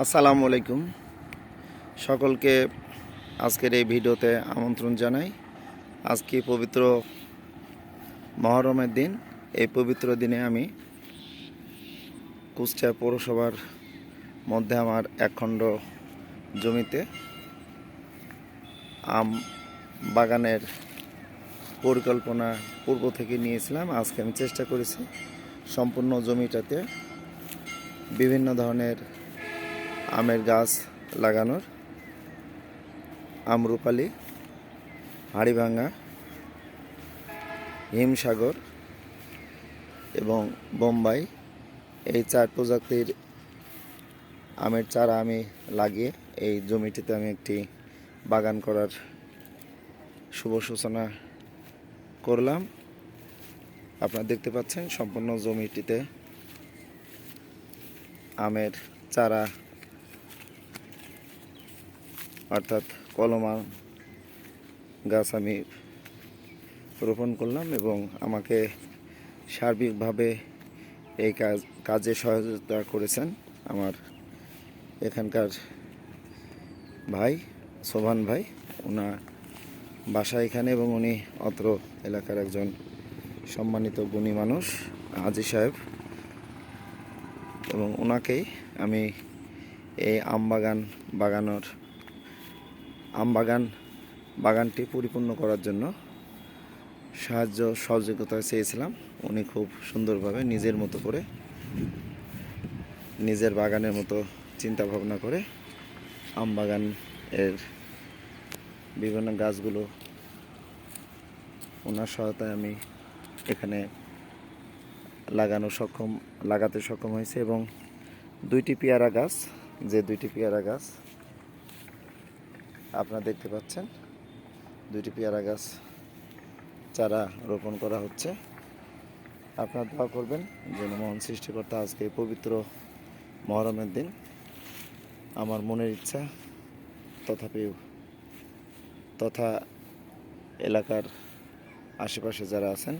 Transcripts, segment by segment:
আসসালামু আলাইকুম। সকলকে আজকের এই ভিডিওতে আমন্ত্রণ জানাই। আজকে পবিত্র মহরমের দিন। এই পবিত্র দিনে আমি কুষ্টিয়া পৌরসভার মধ্যে আমার একখণ্ড জমিতে আম বাগানের পরিকল্পনা পূর্ব থেকে নিয়েছিলাম। আজকে আমি চেষ্টা করেছি সম্পূর্ণ জমিটাতে বিভিন্ন ধরনের আমের গাছ লাগানোর, আমরুপালি, হাড়িভাঙ্গা, হিমসাগর এবং বোম্বাই, এই চার প্রজাতির আমের চারা আমি লাগিয়ে এই জমিটিতে আমি একটি বাগান করার শুভ সূচনা করলাম। আপনারা দেখতে পাচ্ছেন সম্পূর্ণ জমিটিতে আমের চারা অর্থাৎ কলমা গাছ আমি রোপণ করলাম এবং আমাকে সার্বিকভাবে এই কাজ, কাজে সহযোগিতা করেছেন আমার এখানকার ভাই সোভান ভাই। ওনার বাসা এখানে এবং উনি অত্র এলাকার একজন সম্মানিত গুণী মানুষ আজি সাহেব। এবং ওনাকেই আমি এই আম বাগান বাগানোর আম বাগান, বাগানটি পরিপূর্ণ করার জন্য সাহায্য, সহযোগিতা চেয়েছিলাম। উনি খুব সুন্দরভাবে নিজের মতো করে, নিজের বাগানের মতো চিন্তা ভাবনা করে আম বাগান এর বিভিন্ন গাছগুলো ওনার সহায়তায় আমি এখানে লাগানো সক্ষম, লাগাতে সক্ষম হয়েছে এবং দুইটি পেয়ারা গাছ, যে দুইটি পেয়ারা গাছ আপনারা দেখতে পাচ্ছেন। দুইটি পেয়ারা গাছ চারা রোপণ করা হচ্ছে। আপনারা দোয়া করবেন যেন মহান সৃষ্টিকর্তা আজকে পবিত্র মহরমের দিন আমার মনের ইচ্ছা তথাপি তথা এলাকার আশেপাশে যারা আছেন,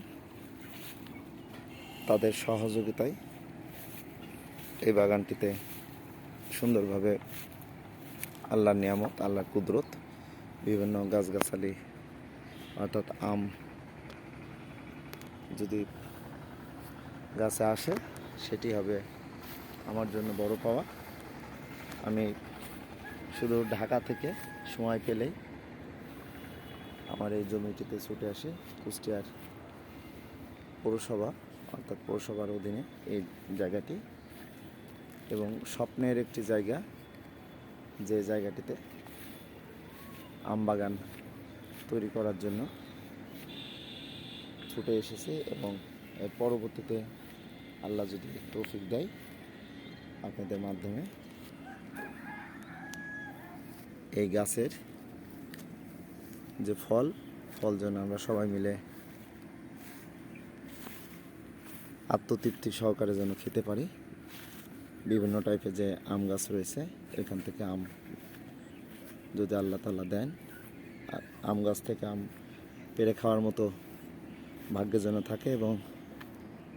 তাদের সহযোগিতায় এই বাগানটিতে সুন্দরভাবে আল্লাহর নিয়ামত, আল্লাহর কুদরত, বিভিন্ন গাছগাছালি, অর্থাৎ আম যদি গাছে আসে, সেটি হবে আমার জন্য বড় পাওয়া। আমি শুধু ঢাকা থেকে সময় পেলেই আমার এই জমিটিতে ছুটে আসে কুষ্টিয়ার পৌরসভা, অর্থাৎ পৌরসভার অধীনে এই জায়গাটি। এবং স্বপ্নের একটি জায়গা যে জায়গাটিতে আম বাগান তৈরি করার জন্য ছুটে এসেছি এবং পরবর্তীতে আল্লাহ যদি তৌফিক দেয় আপনাদের মাধ্যমে এই গাছের যে ফল ফল যেন আমরা সবাই মিলে আত্মতৃপ্তি সহকারে যেন খেতে পারি। বিভিন্ন টাইপের যে আম গাছ রয়েছে, এখান থেকে আম যদি আল্লাহ তাল্লাহ দেন, আর আম গাছ থেকে আম পেরে খাওয়ার মতো ভাগ্য যেন থাকে এবং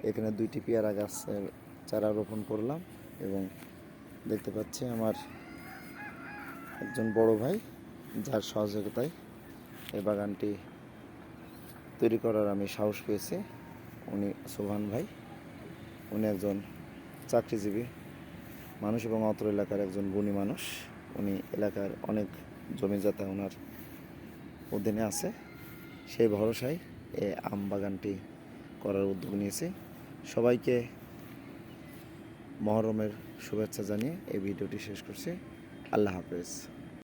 এখানে দুইটি পেয়ারা গাছের চারা রোপণ করলাম এবং দেখতে পাচ্ছি আমার একজন বড় ভাই, যার সহযোগিতায় এই বাগানটি তৈরি করার আমি সাহস পেয়েছি। উনি সোহান ভাই, উনি একজন চাকরিজীবী। মানুষ এবং অত্র এলাকার একজন গুণী মানুষ। উনি এলাকার অনেক জমি জাতা ওনার অধীনে আছে। সেই ভরসায় এ আম বাগানটি করার উদ্যোগ নিয়েছি। সবাইকে মহরমের শুভেচ্ছা জানিয়ে এই ভিডিওটি শেষ করছি। আল্লাহ হাফেজ।